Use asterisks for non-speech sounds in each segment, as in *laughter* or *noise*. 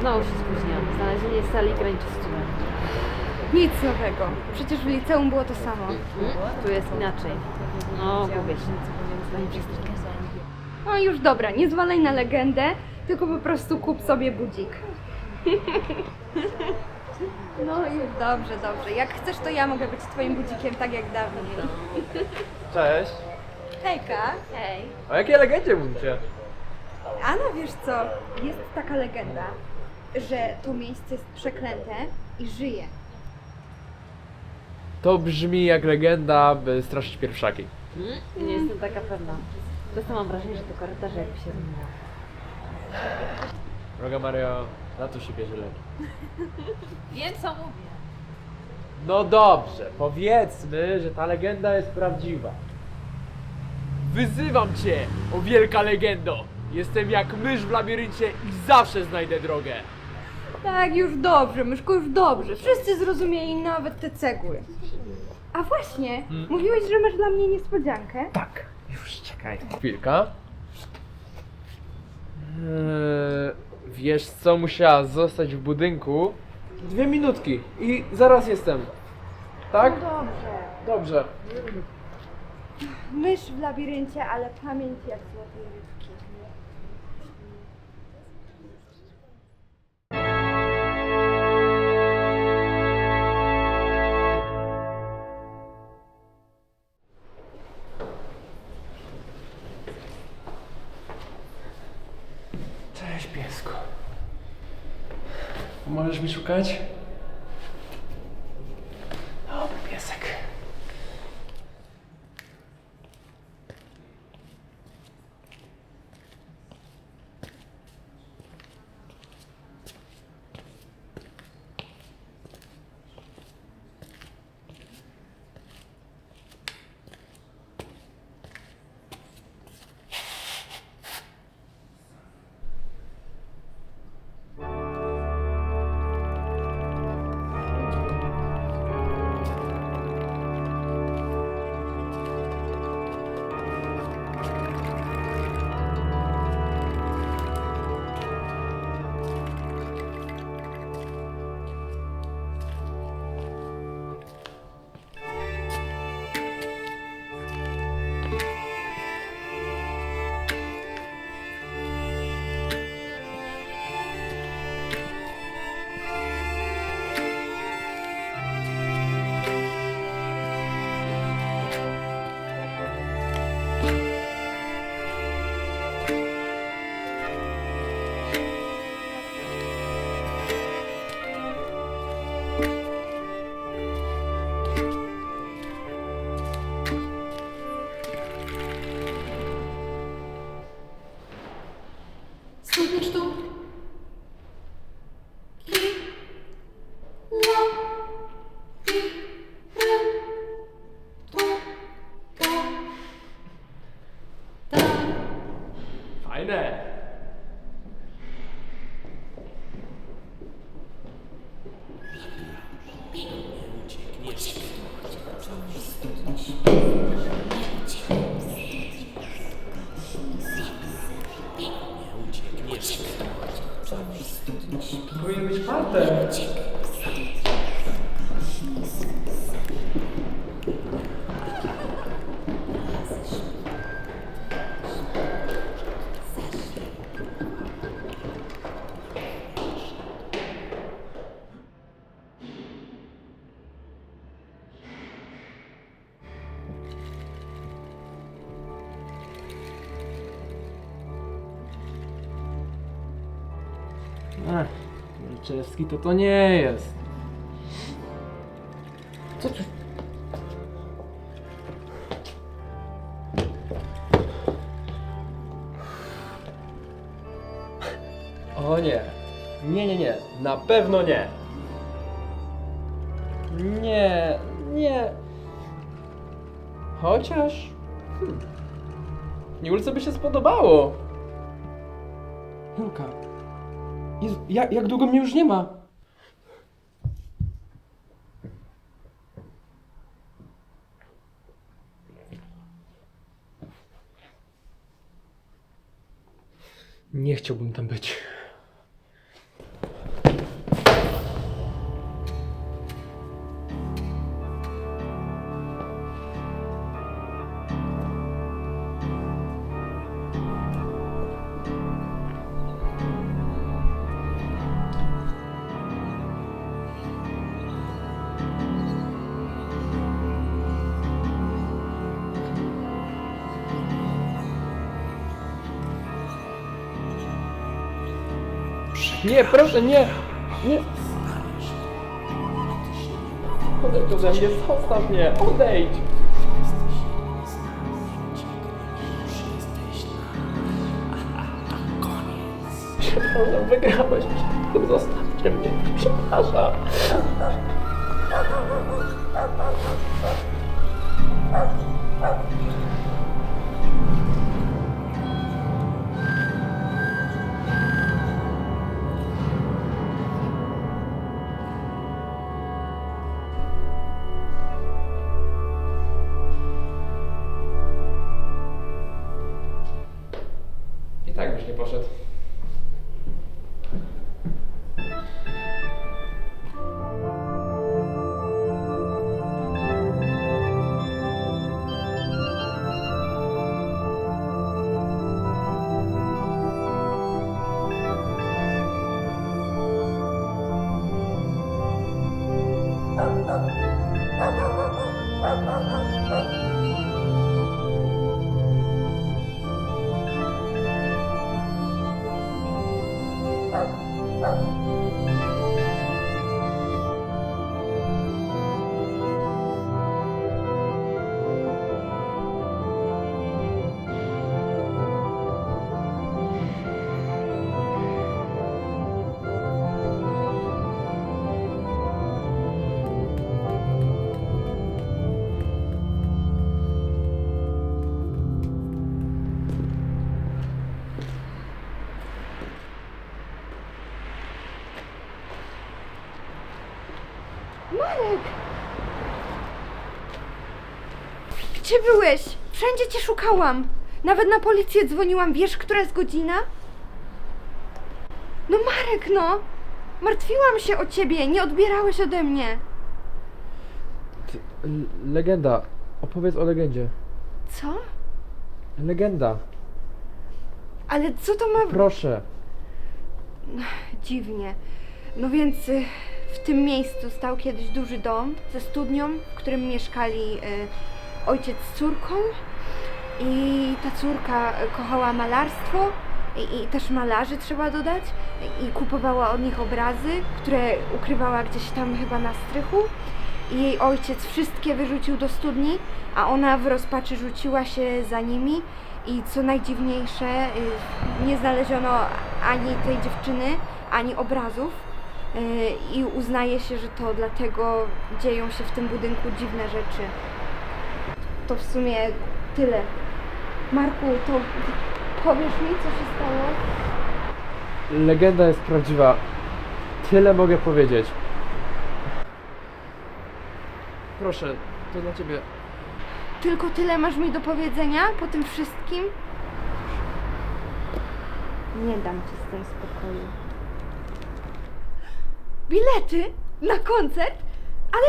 Znowu się spóźniłam. Znalezienie sali graniczy z cudem. Nic nowego. Przecież w liceum było to samo. Tu jest inaczej. No, gubię się. Pani przestrójka. No już dobra, nie zwalaj na legendę, tylko po prostu kup sobie budzik. *laughs* No już dobrze, dobrze. Jak chcesz, to ja mogę być twoim budzikiem tak jak dawniej. Cześć. Hejka. Hej. O jakiej legendzie mówicie? A no wiesz co, jest taka legenda, że to miejsce jest przeklęte i żyje. To brzmi jak legenda, by straszyć pierwszaki. Nie jestem taka pewna. Zresztą mam wrażenie, że to korytarze jakby się zmieniło. Droga Mario, na to się bierze leki. *laughs* Wiem co mówię. No dobrze, powiedzmy, że ta legenda jest prawdziwa. Wyzywam cię, o wielka legendo! Jestem jak mysz w labiryncie i zawsze znajdę drogę. Tak, już dobrze, myszku, już dobrze. Wszyscy zrozumieli nawet te cegły. A właśnie, mówiłeś, że masz dla mnie niespodziankę. Tak, już czekaj. Chwilka. Eee, wiesz co, musiała zostać w budynku? Dwie minutki i zaraz jestem. Tak? Dobrze. Dobrze. Mysz w labiryncie, ale pamięć jak złotej Cześć piesku. Możesz mi szukać? Słuchasz tu? Ki? La? Ti? Re? Tu? To? Ta? Czeski to to nie jest. Co tu? O nie. Nie, nie, nie. Na pewno nie. Nie, nie. Chociaż... Hmm. Julce by się spodobało. Julka. Jezu, jak, jak długo mnie już nie ma? Nie chciałbym tam być. Nie, proszę, nie! Nie! Odejdź ode mnie, zostaw mnie, odejdź! Przepraszam, wygrałeś. Zostawcie mnie, przepraszam. Marek! Gdzie byłeś? Wszędzie cię szukałam. Nawet na policję dzwoniłam. Wiesz, która jest godzina? No Marek, no! Martwiłam się o ciebie. Nie odbierałeś ode mnie. Ty, l- legenda. Opowiedz o legendzie. Co? Legenda. Ale co to ma... Proszę. Dziwnie. No więc y, w tym miejscu stał kiedyś duży dom ze studnią, w którym mieszkali y, ojciec z córką. I ta córka kochała malarstwo i, i też malarzy trzeba dodać. I kupowała od nich obrazy, które ukrywała gdzieś tam chyba na strychu. I jej ojciec wszystkie wyrzucił do studni, a ona w rozpaczy rzuciła się za nimi. I co najdziwniejsze, y, nie znaleziono ani tej dziewczyny, ani obrazów. Y, I uznaje się, że to dlatego dzieją się w tym budynku dziwne rzeczy. To w sumie tyle. Marku, to powiesz mi, co się stało? Legenda jest prawdziwa. Tyle mogę powiedzieć. Proszę, to dla ciebie. Tylko tyle masz mi do powiedzenia po tym wszystkim? Nie dam ci z tym spokoju. Bilety na koncert? Ale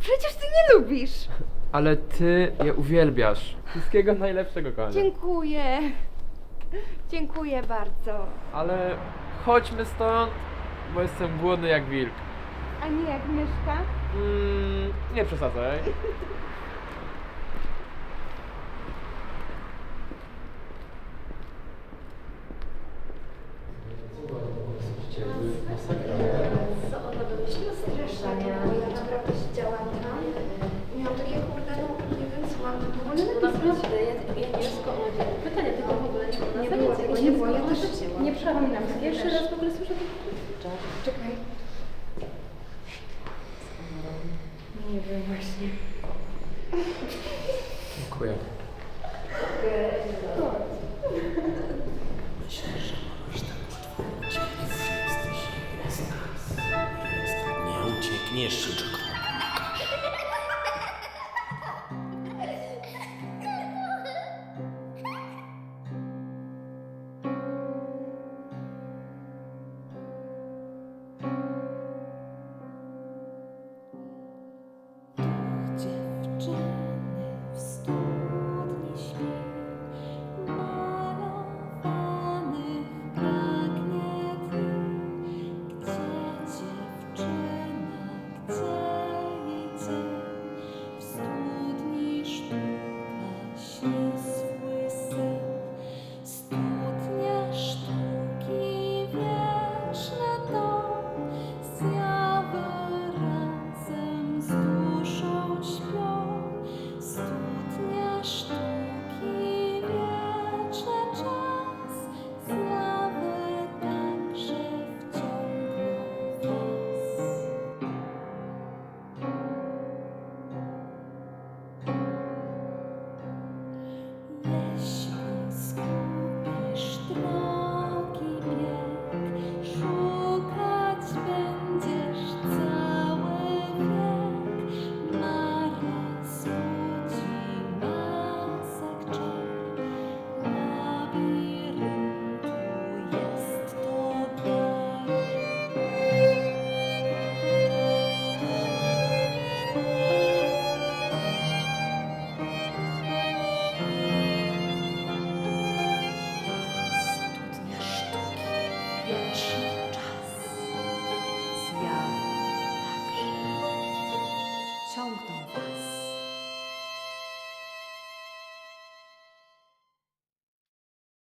przecież ty nie lubisz. Ale ty je uwielbiasz. Wszystkiego najlepszego, kochanie. Dziękuję. Dziękuję bardzo. Ale chodźmy stąd, bo jestem głodny jak wilk. A nie jak myszka? Mm, nie przesadzaj. *laughs* Strasznie, ja naprawdę siedziałam tam. Miałam takie kurde, no nie wiem co w ogóle Naprawdę, ja, ja nie szkodzę. Pytania tylko w ogóle nie było. Nie było tego, nie było. Ja też nie przypominam. Pierwszy raz w ogóle słyszę to. Czekaj. Nie wiem właśnie. Dziękuję. Nie uciekniesz, Czeko.